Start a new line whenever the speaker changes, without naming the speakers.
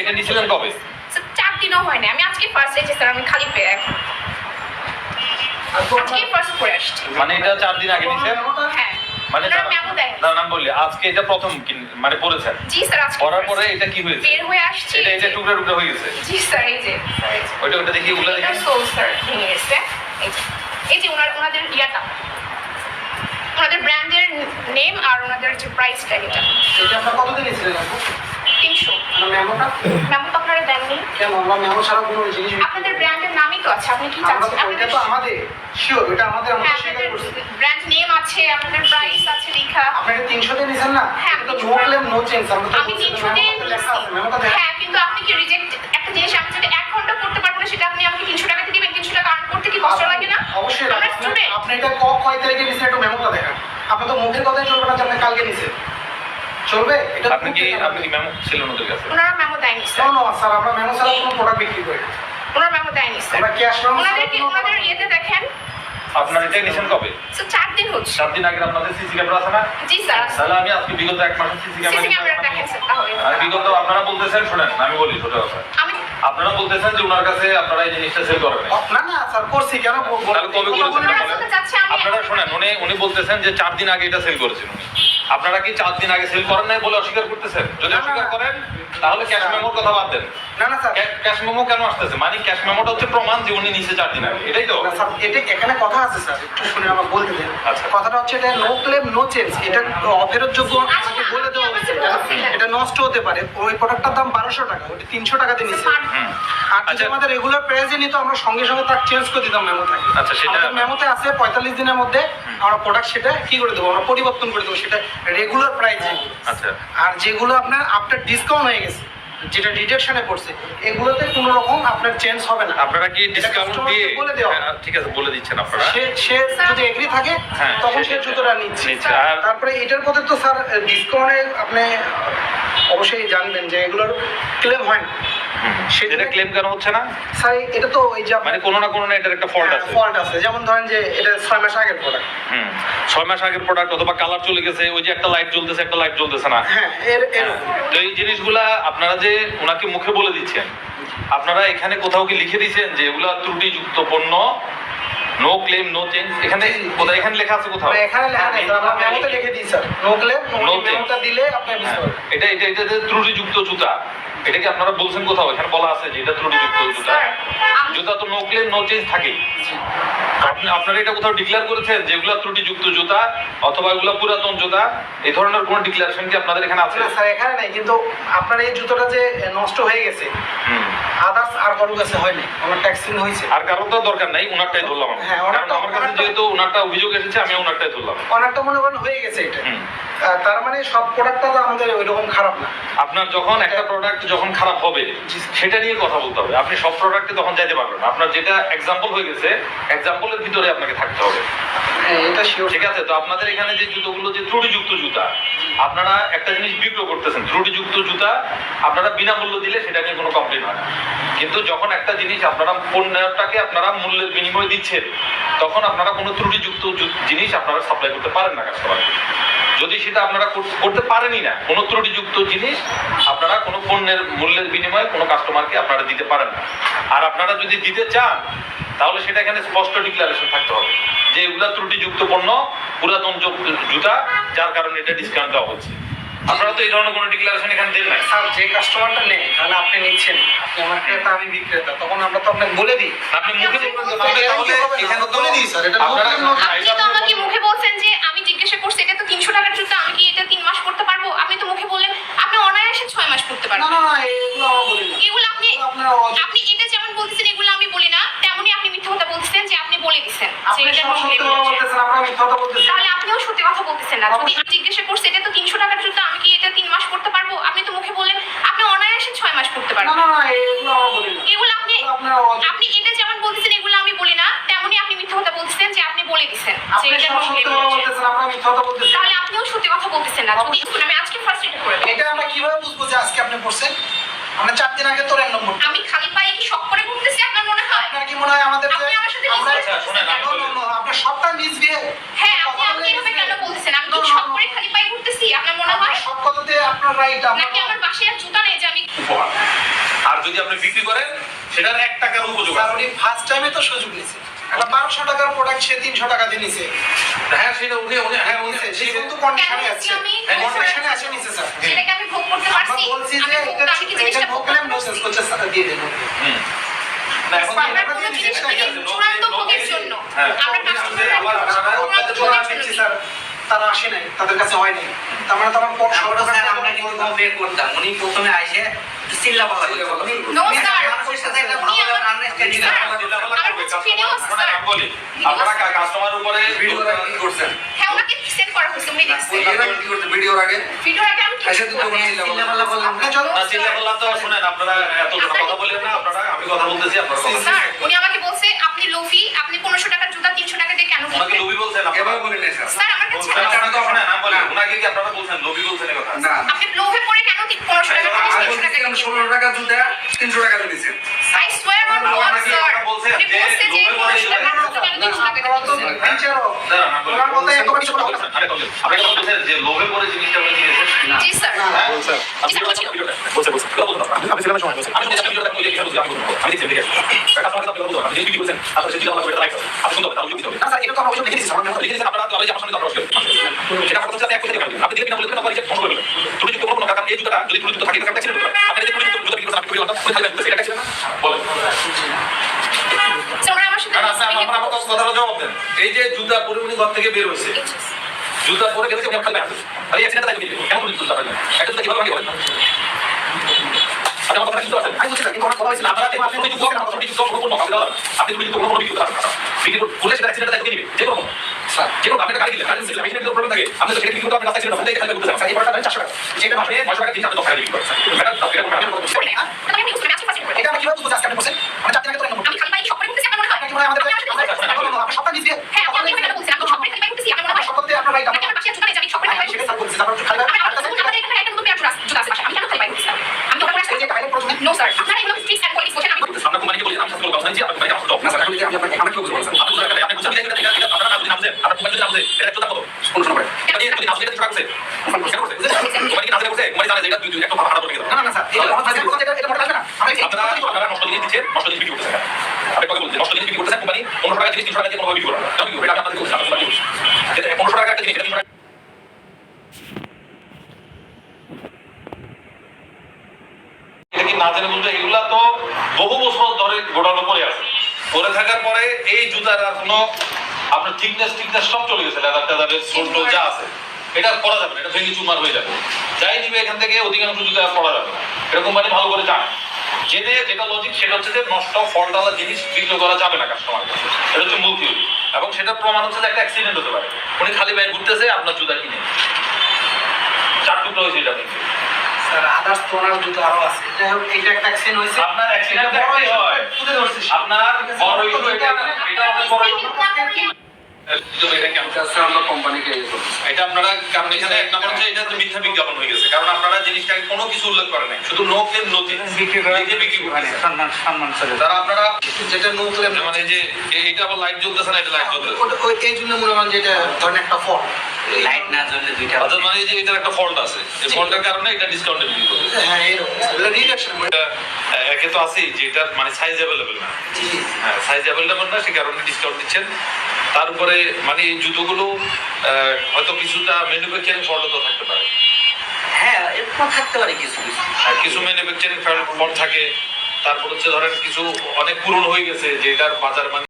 এটা নিছিলেন কবে?
স্যার চার দিনও হয়নি আমি আজকে ফার্স্ট এসেছি স্যার আমি খালি পেয়ে এখন। আজকে ফার্স্ট করে আসছি।
মানে এটা চার দিন আগে নিছেন
হ্যাঁ।
মানে না নাম বললি আজকে এটা প্রথম মানে পড়েছেন?
জি স্যার আজকে
পড়ার পরে এটা কি হয়েছে?
বের হয়ে আসছি।
এটা এটা টুকরা টুকরা হয়ে গেছে?
জি স্যার এই যে এই যে।
ওইটা ওটা দেখি ওগুলা দেখি।
এটা সোল স্যার ভেঙে গেছে। এই যে ওনার ওনাদের ইয়াটা। ওনাদের ব্র্যান্ডের নেম আর ওনাদের যে প্রাইসটা এটা।
এটা আপনার কতদিন নিয়েছিলেন আপু?
তিনশো
মেমোটা
তো আপনারা দেননি?
কেন? আমরা মেমো ছাড়া কোনো জিনিস
আপনাদের ব্র্যান্ডের নামই তো আছে আপনি কি
আমরা
চাচ্ছেন?
ওইটা তো আমাদের। শিওর এটা আমাদের আমরা
হ্যাঁ
স্বীকার করছি।
ব্র্যান্ড নেম আছে আপনাদের প্রাইস আছে লেখা।
তিনশো দিয়ে নিছেন না?
হ্যাঁ,
এটা তো নো ক্লেম নো চেঞ্জ আমরা
আমি
বলছি
তিনশো
মেমোতে
দিন
লেখা আছে মেমোটা দেখেন
হ্যাঁ কিন্তু আপনি কি রিজেক্ট একটা জিনিস আমি যদি এক ঘণ্টা করতে পারব না সেটা আপনি আমাকে তিনশো টাকাতে দিবেন তিনশো টাকা আর্ন করতে কি কষ্ট লাগে না
অবশ্যই
আমরা
আপনি-
স্টুডেন্ট
আপনি এটা ক কয় তারিখে নিছেন একটু মেমোটা দেখান আপনি তো মুখের কথাই চলবে না যে আপনি কালকে নিছেন চলবে? এটা
আপনি কি আপনি কি মেমো ছিলেন ওদের কাছে?
ওনারা মেমো দেয়নি স্যার
no, স্যার আমরা মেমো ছাড়া কোনো প্রোডাক্ট বিক্রি করি
ওনারা মেমো দেয়নি স্যার
আমরা ক্যাশ মেমো
ওনাদের কি ওনাদের ইয়েতে দেখেন।
আপনার এটা নিছেন কবে?
স্যার চার দিন হচ্ছে।
সাত দিন আগে আপনাদের সিসি ক্যামেরা আছে না?
জি স্যার
তাহলে আমি আজকে বিগত এক মাসের সিসি
সিসি ক্যামেরা
ক্যামেরা
দেখেন স্যার তাহলে।
আর বিগত আপনারা বলতেছেন শুনেন আমি বলি ছোট কথা।
আমি
আপনারা বলতেছেন যে ওনার কাছে আপনারা এই জিনিসটা সেল করেন
না না স্যার করছি কেন?
তাহলে কবে করেছেন আপনারা শোনেন উনি উনি বলতেছেন যে চার দিন আগে এটা সেল করেছেন উনি। আপনারা কি চার দিন আগে সেল করেন নাই বলে অস্বীকার করতেছেন? যদি অস্বীকার করেন তাহলে ক্যাশ মেমোর কথা বাদ দেন।
না না স্যার।
ক্যাশ মেমো কেন আসতেছে? মানে ক্যাশ মেমোটা হচ্ছে প্রমাণ যে উনি নিচে চার দিন আগে। এটাই তো?
না, স্যার এটা এখানে কথা আছে স্যার। একটু শুনে আমার বলতে দেন
আচ্ছা।
কথাটা হচ্ছে এটা নো ক্লেম নো চেঞ্জ এটা অফেরত যোগ্য আমাকে বলে দেওয়া হয়েছে। এটা নষ্ট হতে পারে। ওই প্রোডাক্টটার দাম বারোশো টাকা ওটা তিনশো টাকাতে নিচ্ছে। আর যদি
আচ্ছা।
আমাদের রেগুলার প্রাইসে নিত আমরা সঙ্গে সঙ্গে তার চেঞ্জ করে দিতাম মেমো থাকে
আচ্ছা, সেটা-
মেমোতে আছে পঁয়তাল্লিশ দিনের মধ্যে আমরা প্রোডাক্ট সেটা কি করে দেবো? আমরা পরিবর্তন করে দেবো। সেটা রেগুলার প্রাইস
আচ্ছা
আর যেগুলো আপনার আফটার ডিসকাউন্ট হয়ে গেছে যেটা ডিডাকশনে পড়ছে এগুলোতে কোনো রকম আপনার চেঞ্জ হবে না
আপনারা কি ডিসকাউন্ট দিয়ে
বলে দেওয়া।
হ্যাঁ, ঠিক আছে বলে দিচ্ছেন আপনারা
সে সে যদি এগ্রি থাকে
হ্যাঁ,
তখন
সে।
জুতোটা নিচ্ছে।
আর-
তারপরে এটার মধ্যে তো স্যার ডিসকাউন্টে আপনি অবশ্যই জানবেন যে এগুলোর ক্লেম হয় না সেটা-
ক্লেম কেন হচ্ছে না?
স্যার এটা তো ওই যে
মানে কোনো না কোনো না এটার একটা ফল্ট আছে।
ফল্ট আছে। যেমন ধরেন যে এটা ছয় মাস আগের প্রোডাক্ট
হুম। ছয় মাস আগের প্রোডাক্ট অথবা কালার চলে গেছে ওই যে একটা লাইট জ্বলতেছে একটা লাইট জ্বলতেছে না।
হ্যাঁ এর
হ্যাঁ। তো এই জিনিসগুলা আপনারা যে ওনাকে মুখে বলে দিচ্ছেন আপনারা এখানে কোথাও কি লিখে দিচ্ছেন যে এগুলা ত্রুটিযুক্ত পণ্য? নো ক্লেম নো চেঞ্জ এখানে কোথায় এখানে লেখা আছে কোথাও?
এখানে লেখা নেই আমরা মেমোতে লিখে দিই স্যার। No claim no. মেমোটা দিলে আপনি
হ্যাঁ, এটা এটা এটা ত্রুটিযুক্ত জুতা এটা কি আপনারা বলছেন কোথাও? এখানে বলা আছে যে এটা ত্রুটিযুক্ত জুতা। জুতা তো নো ক্লেম নো চেঞ্জ থাকেই। আপনি আপনারা এটা কোথাও ডিক্লেয়ার করেছেন যে এগুলা ত্রুটিযুক্ত জুতা অথবা এগুলা পুরাতন জুতা? এই ধরনের কোনো ডিক্লারেশন কি আপনাদের এখানে আছে?
স্যার এখানে নাই কিন্তু আপনার এই জুতোটা যে নষ্ট হয়ে গেছে আদার্স আর কারও কাছে হয়নি আমার ট্যাক্সিং হয়েছে।
আর কারণ তো দরকার নাই ওনারটাই ধরলাম আমি।
হ্যাঁ,
কারণ
ওনারটা-
আমার কাছে যেহেতু ওনারটা অভিযোগ এসেছে আমি ওনারটাই ধরলাম।
অনেকটা মনে করেন হয়ে গেছে এটা। তার মানে সব প্রোডাক্টটা তো আমাদের ওইরকম খারাপ না।
আপনার যখন একটা প্রোডাক্ট যখন খারাপ হবে সেটা নিয়ে কথা বলতে হবে। আপনি সব প্রোডাক্টে তখন যাইতে পারবেন না। আপনার যেটা এক্সাম্পল হয়ে গেছে এক্সাম্পলের ভিতরে আপনাকে থাকতে হবে।
হ্যাঁ, এটা
ঠিক আছে? তো আপনাদের এখানে যে জুতোগুলো যে ত্রুটিযুক্ত জুতা আপনারা একটা জিনিস বিক্রয় করতেছেন। ত্রুটিযুক্ত জুতা আপনারা বিনামূল্য দিলে সেটা নিয়ে কোনো কমপ্লেন হয় না। কিন্তু যখন একটা জিনিস আপনারা পণ্যটাকে আপনারা মূল্যের বিনিময়ে দিচ্ছেন তখন আপনারা কোনো ত্রুটিযুক্ত জিনিস আপনারা সাপ্লাই করতে পারেন না কাস্টমারকে। যদি সেটা আপনারা করতে পারেনই না। কোনো ত্রুটিযুক্ত জিনিস আপনারা কোনো পণ্যের মূল্যের বিনিময়ে কোনো কাস্টমারকে আপনারা দিতে পারেন না। আর আপনারা যদি দিতে চান তাহলে সেটা এখানে স্পষ্ট ডিক্লারেশন থাকতে হবে যে এগুলা ত্রুটিযুক্ত পণ্য পুরাতন জুতা যার কারণে এটা ডিসকাউন্ট দেওয়া হচ্ছে। আপনারা তো এই ধরনের কোনো ডিক্লারেশন এখানে দেন নাই।
স্যার যে কাস্টমারটা নেই তাহলে আপনি নিচ্ছেন। আপনি আমার ক্রেতা আমি বিক্রেতা তখন আমরা তো আপনাকে বলে দিই।
আপনি মুখে
বলে দিই স্যার এটা
আপনারা-
জিজ্ঞাসা করছে এটা তো তিনশো টাকার জুতো আমি কি এটা তিন মাস পড়তে পারব? আপনি তো মুখে বললেন আপনি অনায়াসে ছয় মাস পড়তে পারবেন।
এগুলো
আপনি আপনি এটা যেমন বলতেছেন এগুলো আমি বলি না তেমনই আপনি মিথ্যা কথা বলতেছেন যে আপনি বলে দিচ্ছেন। তাহলে আপনিও সত্যি কথা বলতেছেন না। যদি জিজ্ঞাসা করছি এটা তো তিনশো টাকার জুতো আমি কি এটা তিন মাস পড়তে পারব? আপনি তো মুখে বললেন আপনি অনায়াসে ছয় মাস পড়তে পারবেন।
এগুলো
আপনি আপনি এটা যেমন বলতেছেন এগুলো আমি বলি না তেমনই আপনি মিথ্যা কথা বলতেছেন যে আপনি বলে দিচ্ছেন যে
আপনি
এটা
সব
no
সত্যি
claim,
কথা বলতেছেন আমরা মিথ্যা কথা বলতেছি।
তাহলে আপনিও সত্যি কথা বলতেছেন না। যদি শুনুন, আমি আজকে ফার্স্ট এটা করে
এটা আমরা কীভাবে বুঝব যে আজকে আপনি পড়ছেন? আমরা চার দিন আগে তো নম্বর
আমি খালি পায়ে কি শখ করে ঘুরতেছি আপনার মনে হয়?
আপনার কি মনে হয় আমাদের
আপনি আমার সাথে
আমরা-
misbehave
আচ্ছা, শোনেন, আমি
No, no, no, আপনার সবটা misbehave।
হ্যাঁ আপনি
কথা
এভাবে কেন বলতেছেন? আমি কি
no,
করে খালি পায়ে ঘুরতেছি? আপনার মনে হয়?
সব কথাতে আপনার রাইট
নাকি আমার বাসায় আর জুতা নেই যে আমি
আর যদি আপনি বিক্রি করেন সেটার এক টাকার উপযোগ।
উনি ফার্স্ট টাইমে তো সুযোগ নিছে একটা বারোশো টাকার প্রোডাক্ট সে তিনশো টাকা দিয়ে নিছে।
হ্যাঁ সেটা উনি উনি হ্যাঁ উনি
সে কিন্তু কন্ডিশনে আছে। হ্যাঁ, কন্ডিশনে আছে নিছে স্যার।
সেটাকে আমি ভোগ করতে
আমরা
পারছি?
বলছি যে এটা
আমি কি জিনিসটা ভোগ করতে?
সেন্স করছে স্যার দিয়ে দেব।
হুম। না, এখন কি-
আমরা কোনো জিনিস কিনি চূড়ান্ত ভোগের জন্য
হ্যাঁ।
আমরা
আবার
কাস্টমাররা
আবার
চূড়ান্ত
জোড়া
ভোগের
দিচ্ছি
জন্য
স্যার তারা আসে নাই তাদের কাছে হয় নাই। তার মানে তারা পর
আমরা স্যার আমরা কিন্তু বের করতাম। উনি প্রথমে. মানুষের সাথে একটা ভালো আন্ডারস্ট্যান্ডিং।
বলি আপনারা কাস্টমার উপরে
ভিডিওটা কি করছেন?
হ্যাঁ ওনাকে সেন্ড করা হয়েছে উনি দেখছে
ভিডিওটা কি করছেন ভিডিওর আগে
ভিডিওর আগে আমি
তো
বললাম
তো শুনেন আপনারা এত কথা বলেন না আপনারা আমি কথা বলতেছি আপনারা
স্যার উনি আমাকে বলছে আপনি লোফি আপনি পনেরোশো টাকার জুতা তিনশো টাকা দিয়ে কেন
ওনাকে
কিনবেন
বলছেন আপনারা
এভাবে বলেন নাই স্যার
স্যার আমার কাছে
বলছেন, আপনারা তো শুনেন, আমি বলি, ওনাকে কি আপনারা বলছেন লোভি বলছেন এই কথা
না
আপনি লোভে পড়ে কেন পনেরোশো টাকা
আমি
তিনশো টাকা
জুতা তিনশো টাকা দিয়ে নিছেন
I swear on
আমার
God,
নাকি
sir.
ওরা বলছে
উনি
যে লোভে পড়ে
টাকা
আমি বলি।
বলা
বলছেন, বলছেন। আপনি বলছেন লোভে
স্যার
না
হ্যাঁ? আপনি বলছেন,
স্যার।
বলছেন, বলছেন। বলছেন সেখানে সময়। আমি আপনি। আপনার। আপনি আপনার আপনি আপনারা, এই যে আপনারা আপনার আপনি কোনো কোনো যদি থাকে, আপনি ত্রুটিযুক্ত জুতা আপনি আপনি পরে উনি ঘর থেকে বের হয়েছে জুতা পরে উনি খালি আসছে আর অ্যাক্সিডেন্টটা কেন করে জুতা পাইলেন একটা জুতা কীভাবে আপনি আমার কথা শুনতে পাচ্ছেন
আমি বলছি স্যার কিন্তু আমার কথা হয়েছিল
আপনারা আপনি কোনো কোনো কথা বলেন, আপনি যদি কোনো কোনো বিক্রি করতে বিক্রি করলে সেটা অ্যাক্সিডেন্টটা তাই নিবে যে কোনো
স্যার
যে কোনো আপনি গাড়ি দিলেন গাড়ি দিলেন অ্যাক্সিডেন্ট প্রবলেম থাকে আপনি সেটা বিক্রি করতে আপনি রাস্তায় ছিলেন আপনি খালি করতে
স্যার এই প্রোডাক্টটা আমি চারশো টাকা যেটা
আপনি 900 টাকা দিয়ে আপনি দশ টাকা বিক্রি করেন এটা এটা এটা
করে না। তো আমি ইউজ করি, আমি আজকে ফার্স্ট করি।
এটা আমরা কীভাবে বুঝব আজকে আপনি বলছেন আমরা চার দিন তো
আমি খালি পাই শপ করে করতেছি, আপনার মনে হয়?
আপনাকে মনে হয় আমাদের
আপনি আমার সাথে কথা বলছেন।
আপনি সপ্তাহ
হ্যাঁ, আপনি আমাকে এখানে বলছেন, আমি শপ করে খালি পাই করতেছি, আপনার মনে হয়?
সপ্তাহ দিয়ে আপনার রাইট
নাকি আমার পাশে জুতা নেই যে আমি শপ করে খালি পাই
সেটা
করতেছি?
স্যার বলছে তারপর খালি
আমি- আমাদের আমাদের এখানে একটা নতুন পেয়ার জুতা আছে- জুতা আছে পাশে। আমি কেন খালি পাই করতেছি? আমি ওটা পরে আসছি।
এই যে কাহিনী প্রথমে
No, sir. আপনারা এগুলো street and politics বলছেন, আমি
আপনার কোম্পানিকে বলেছেন আমি সাথে কথা বলছি আপনার কোম্পানি আমার জব
না স্যার এখন যদি আমি আপনাকে আমরা কি বলব স্যার
আপনি বুঝতে আপনি বুঝতে এটা এটা এটা আপনারা না বুঝে না বুঝে আপনার কোম্পানি যদি না এটা জুতা কত
কোন সময়
এটা যদি না এটা টাকা করছে কেন করছে কোম্পানি কি না করছে কোম্পানি জানে যে দুই দুই ভাড়া পড়ে
না না না স্যার এটা এটা এটা মোটা না। আমরা
আপনারা আপনারা নষ্ট জিনিস দিচ্ছেন নষ্ট জিনিস বিক্রি করতেছেন। আপনি কথা বলছেন নষ্ট জিনিস বিক্রি করতেছেন কোম্পানি পনেরো টাকা জিনিস তিনশো টাকা দিয়ে কোনো বিক্রি করেন না। এটা আপনাদের বলছেন আপনাদের বলছেন পনেরোশো টাকা একটা জিনিস এটা তিনশো টাকা এটা কি না জেনে বলতে এগুলা তো বহু বছর ধরে গোডাউনে পড়ে আছে। পরে থাকার পরে এই জুতার আর কোনো আপনার থিকনেস থিকনেস সব চলে গেছে লেদার টেদারের সোল টোল যা আছে। এটা করা যাবে না এটা ভেঙে চুরমার হয়ে যাবে। যাই নিবে এখান থেকে অধিকাংশ জুতা আর পড়া যাবে না। এটা কোম্পানি ভালো করে জানে। জেনে যেটা লজিক সেটা হচ্ছে যে নষ্ট ফলটালা জিনিস বিক্রি করা যাবে না কাস্টমার এটা হচ্ছে মূল থিওরি এবং সেটার প্রমাণ হচ্ছে যে একটা অ্যাক্সিডেন্ট হতে পারে। উনি খালি বাইরে ঘুরতেছে আপনার জুতা কিনে চার টুকরো হয়েছে এটা
স্যার আদার্স তো ওনার জুতো আরও আছে। এটা এটা একটা অ্যাক্সিডেন্ট হয়েছে।
আপনার অ্যাক্সিডেন্ট
বড়
হয়। আপনার বড় এটা এটা বড়। এটা কেন
স্যার আমরা কোম্পানিকে করছি
এটা আপনারা কারণ এখানে এক নম্বর হচ্ছে এটা মিথ্যা বিজ্ঞাপন হয়ে গেছে। কারণ আপনারা জিনিসটাকে কোনো কিছু উল্লেখ করেন নাই। শুধু নো নথি
বিক্রি করে
লিখে বিক্রি করতেছেন
সম্মান সম্মান
তারা আপনারা
যেটা নো
মানে যে এ- আবার লাইট জ্বলতেছে না এটা লাইট জ্বলতেছে?
এই জন্য মনে হয় যেটা ধরেন একটা ফল
লাইট না জ্বললে দুইটা
অর্থাৎ মানে যে এটার একটা ফল্ট আছে। এই ফল্টের কারণে এটা ডিসকাউন্টে বিক্রি
হ্যাঁ এরকম। রিডাকশন
একে তো আছেই যে এটার মানে সাইজ অ্যাভেলেবেল না। হ্যাঁ সাইজ অ্যাভেলেবল না সে কারণে ডিসকাউন্ট দিচ্ছেন। তার উপরে মানে এই জুতোগুলো হয়তো কিছুটা ম্যানুফ্যাকচারিং ফল্ট তো থাকতে পারে।
হ্যাঁ এরকম থাকতে পারে কিছু কিছু।
কিছু ম্যানুফ্যাকচারিং ফল্ট থাকে। তারপর হচ্ছে ধরেন কিছু অনেক পুরনো হয়ে গেছে যেটার বাজার মানে